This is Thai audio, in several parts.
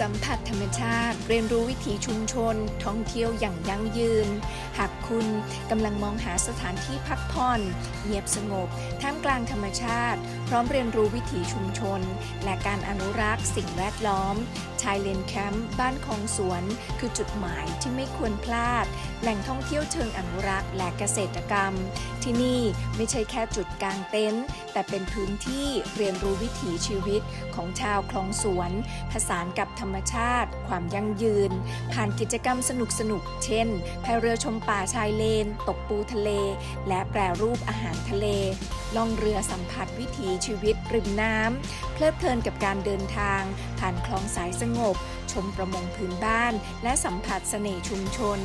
สัมผัสธรรมชาติ เรียนรู้วิถีชุมชน ท่องเที่ยวอย่างยั่งยืน หากคุณกำลังมองหาสถานที่พักผ่อน เงียบสงบ ท่ามกลางธรรมชาติ พร้อมเรียนรู้วิถีชุมชน และการอนุรักษ์สิ่งแวดล้อมายเลนแคมป์บ้านคลองสวน คือจุดหมายที่ไม่ควรพลาด แหล่งท่องเที่ยวเชิงอนุรักษ์และเกษตรกรรม ที่นี่ไม่ใช่แค่จุดกางเต็นท์แต่เป็นพื้นที่เรียนรู้วิถีชีวิตของชาวคลองสวน ผสานกับธรรมชาติ ความยั่งยืน ผ่านกิจกรรมสนุกๆเช่นพายเรือชมป่าชายเลน ตกปูทะเล และแปรรูปอาหารทะเล ล่องเรือสัมผัสวิถีชีวิตริมน้ำเพลิดเพลินกับการเดินทาง ผ่านคลองสายสงบ ชมประมงพื้นบ้าน และสัมผัสเสน่ห์ชุมชน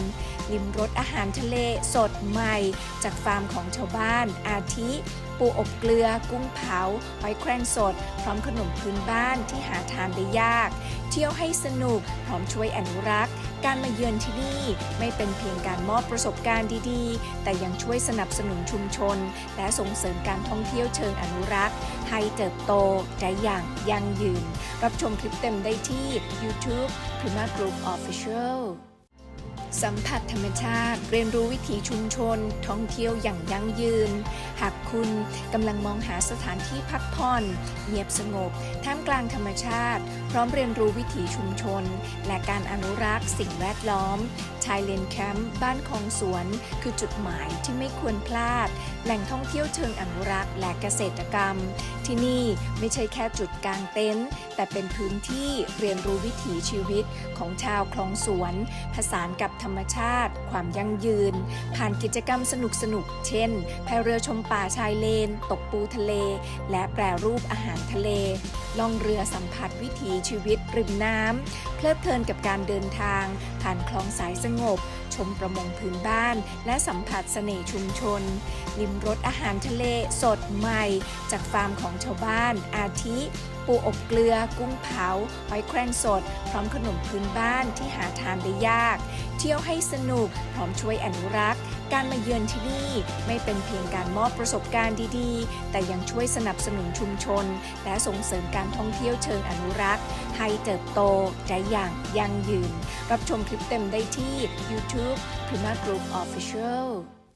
ลิมรสอาหารทะเลสดใหม่ จากฟาร์มของชาวบ้าน อาทิ ปูอบเกลือ กุ้งเผาหอยแครงสด พร้อมขนมพื้นบ้านที่หาทานได้ยาก เที่ยวให้สนุก พร้อมช่วยอนุรักษ์ การมาเยือนที่นี่ไม่เป็นเพียงการมอบประสบการณ์ดีๆ แต่ยังช่วยสนับสนุนชุมชน และส่งเสริมการท่องเที่ยวเชิงอนุรักษ์ ให้เติบโตได้อย่างยั่งยืน รับชมคลิปเต็มได้ที่ YouTube Prima Group Official สัมผัสธรรมชาติ เรียนรู้วิถีชุมชน ท่องเที่ยวอย่างยั่งยืน หากคุณกำลังมองหาสถานที่พักผ่อน เงียบสงบ ท่ามกลางธรรมชาติ พร้อมเรียนรู้วิถีชุมชน และการอนุรักษ์สิ่งแวดล้อม ชายเลนแคมป์บ้านคลองสวน คือจุดหมายที่ไม่ควรพลาด แหล่งท่องเที่ยวเชิงอนุรักษ์และเกษตรกรรม ที่นี่ไม่ใช่แค่จุดกางเต็นท์แต่เป็นพื้นที่เรียนรู้วิถีชีวิตของชาวคลองสวน ผสานกับธรรมชาติ ความยั่งยืน ผ่านกิจกรรมสนุกๆเช่นพายเรือชมป่าชายเลน ตกปูทะเล และแปรรูปอาหารทะเล ล่องเรือสัมผัสวิถีชีวิตริมน้ำ เพลิดเพลินกับการเดินทาง ผ่านคลองสายสงบ ชมประมงพื้นบ้าน และสัมผัสเสน่ห์ชุมชน ลิมรสอาหารทะเลสดใหม่ จากฟาร์มของชาวบ้าน อาทิ ปูอบเกลือ กุ้งเผาหอยแครงสด พร้อมขนมพื้นบ้านที่หาทานได้ยาก เที่ยวให้สนุก พร้อมช่วยอนุรักษ์ การมาเยือนที่นี่ ไม่เป็นเพียงการมอบประสบการณ์ดีๆ แต่ยังช่วยสนับสนุนชุมชน และส่งเสริมการท่องเที่ยวเชิงอนุรักษ์ ให้เติบโตได้อย่างยั่งยืน รับชมคลิปเต็มได้ที่ YouTube Prima Group Official